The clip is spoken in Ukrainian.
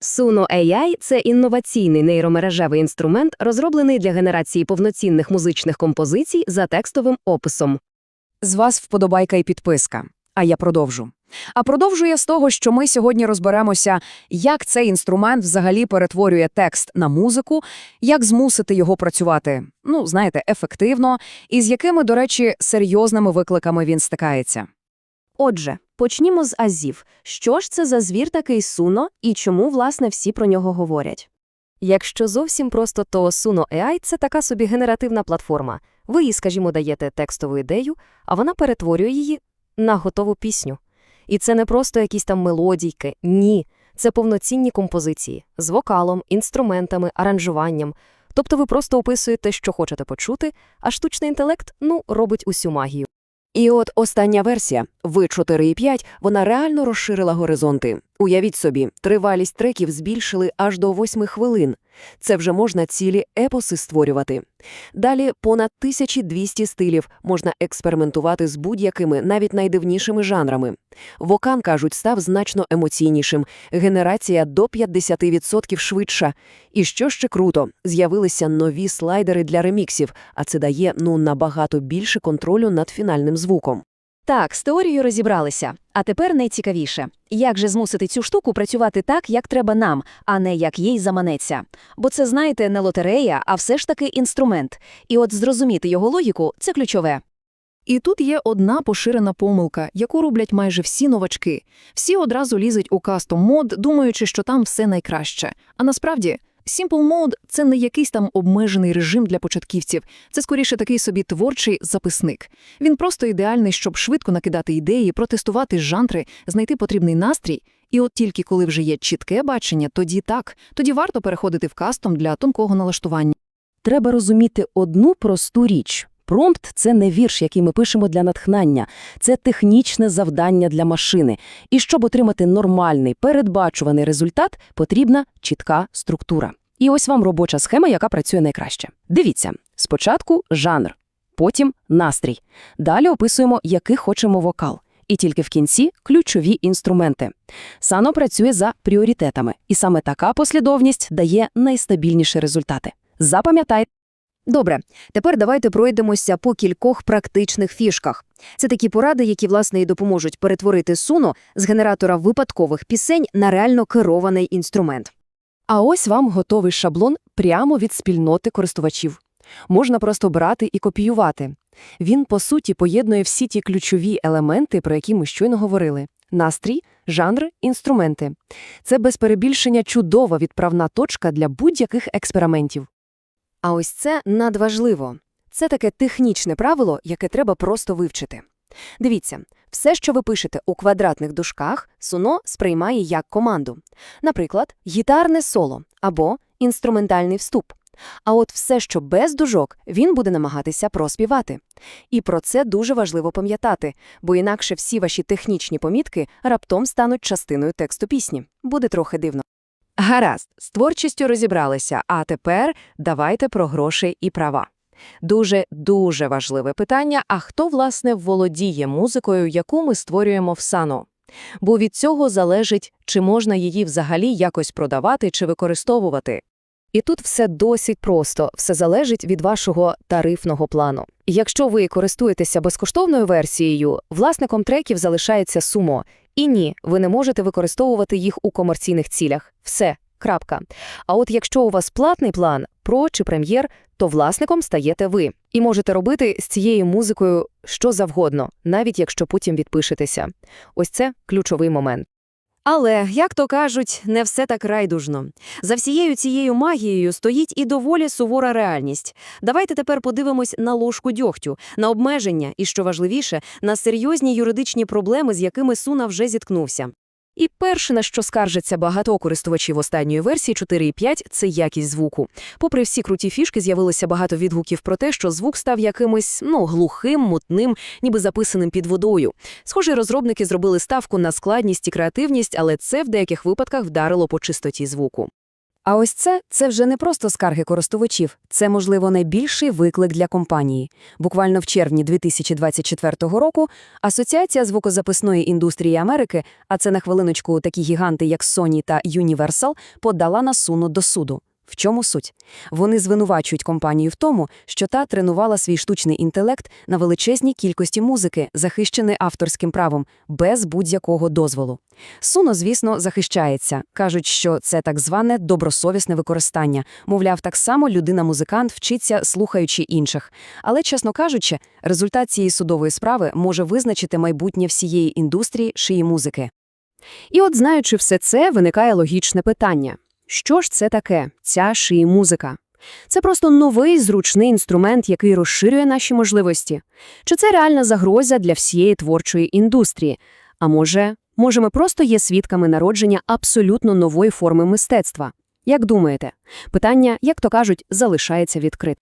Suno AI – це інноваційний нейромережевий інструмент, розроблений для генерації повноцінних музичних композицій за текстовим описом. З вас вподобайка і підписка. А я продовжу. А продовжу я з того, що ми сьогодні розберемося, як цей інструмент взагалі перетворює текст на музику, як змусити його працювати, ну, знаєте, ефективно, і з якими, до речі, серйозними викликами він стикається. Отже, почнімо з азів. Що ж це за звір такий Suno і чому, власне, всі про нього говорять? Якщо зовсім просто, то Suno AI – це така собі генеративна платформа. Ви їй, скажімо, даєте текстову ідею, а вона перетворює її на готову пісню. І це не просто якісь там мелодійки, ні. Це повноцінні композиції з вокалом, інструментами, аранжуванням. Тобто ви просто описуєте, що хочете почути, а штучний інтелект, ну, робить усю магію. І от остання версія, в 4.5, вона реально розширила горизонти. Уявіть собі, тривалість треків збільшили аж до 8 хвилин. Це вже можна цілі епоси створювати. Далі понад 1200 стилів можна експериментувати з будь-якими, навіть найдивнішими жанрами. Вокан, кажуть, став значно емоційнішим, генерація до 50% швидша. І що ще круто, з'явилися нові слайдери для реміксів, а це дає ну набагато більше контролю над фінальним звуком. Так, з теорією розібралися. А тепер найцікавіше. Як же змусити цю штуку працювати так, як треба нам, а не як їй заманеться? Бо це, знаєте, не лотерея, а все ж таки інструмент. І от зрозуміти його логіку – це ключове. І тут є одна поширена помилка, яку роблять майже всі новачки. Всі одразу лізуть у кастом мод, думаючи, що там все найкраще. А насправді, Simple Mode – це не якийсь там обмежений режим для початківців. Це скоріше такий собі творчий записник. Він просто ідеальний, щоб швидко накидати ідеї, протестувати жанри, знайти потрібний настрій. І от тільки коли вже є чітке бачення, тоді так, тоді варто переходити в кастом для тонкого налаштування. Треба розуміти одну просту річ. Промпт – це не вірш, який ми пишемо для натхнення. Це технічне завдання для машини. І щоб отримати нормальний, передбачуваний результат, потрібна чітка структура. І ось вам робоча схема, яка працює найкраще. Дивіться, спочатку жанр, потім настрій. Далі описуємо, який хочемо вокал. І тільки в кінці – ключові інструменти. Сано працює за пріоритетами, і саме така послідовність дає найстабільніші результати. Запам'ятайте, Добре, тепер давайте пройдемося по кількох практичних фішках. Це такі поради, які, власне, і допоможуть перетворити суно з генератора випадкових пісень на реально керований інструмент. А ось вам готовий шаблон прямо від спільноти користувачів. Можна просто брати і копіювати. Він, по суті, поєднує всі ті ключові елементи, про які ми щойно говорили. Настрій, жанри, інструменти. Це без перебільшення чудова відправна точка для будь-яких експериментів. А ось це надважливо. Це таке технічне правило, яке треба просто вивчити. Дивіться, все, що ви пишете у квадратних дужках, Suno сприймає як команду. Наприклад, гітарне соло або інструментальний вступ. А от все, що без дужок, він буде намагатися проспівати. І про це дуже важливо пам'ятати, бо інакше всі ваші технічні помітки раптом стануть частиною тексту пісні. Буде трохи дивно. Гаразд, з творчістю розібралися, а тепер давайте про гроші і права. Дуже-дуже важливе питання, а хто, власне, володіє музикою, яку ми створюємо в Сано? Бо від цього залежить, чи можна її взагалі якось продавати чи використовувати. І тут все досить просто, все залежить від вашого тарифного плану. Якщо ви користуєтеся безкоштовною версією, власником треків залишається сумо. І ні, ви не можете використовувати їх у комерційних цілях. Все, крапка. А от якщо у вас платний план, про чи прем'єр, то власником стаєте ви. І можете робити з цією музикою що завгодно, навіть якщо потім відпишетеся. Ось це ключовий момент. Але, як то кажуть, не все так райдужно. За всією цією магією стоїть і доволі сувора реальність. Давайте тепер подивимось на ложку дьогтю, на обмеження і, що важливіше, на серйозні юридичні проблеми, з якими Суна вже зіткнувся. І перше, на що скаржаться багато користувачів останньої версії 4.5 – це якість звуку. Попри всі круті фішки, з'явилося багато відгуків про те, що звук став якимось ну глухим, мутним, ніби записаним під водою. Схоже, розробники зробили ставку на складність і креативність, але це в деяких випадках вдарило по чистоті звуку. А ось це – це вже не просто скарги користувачів, це, можливо, найбільший виклик для компанії. Буквально в червні 2024 року Асоціація звукозаписної індустрії Америки, а це на хвилиночку такі гіганти, як Sony та Universal, подала на суну до суду. В чому суть? Вони звинувачують компанію в тому, що та тренувала свій штучний інтелект на величезній кількості музики, захищеної авторським правом, без будь-якого дозволу. Суно, звісно, захищається. Кажуть, що це так зване добросовісне використання. Мовляв, так само людина-музикант вчиться, слухаючи інших. Але, чесно кажучи, результат цієї судової справи може визначити майбутнє всієї індустрії шиї музики. І от, знаючи все це, виникає логічне питання. Що ж це таке, ця шиї музика? Це просто новий зручний інструмент, який розширює наші можливості? Чи це реальна загроза для всієї творчої індустрії? А може, може ми просто є свідками народження абсолютно нової форми мистецтва? Як думаєте? Питання, як то кажуть, залишається відкритим.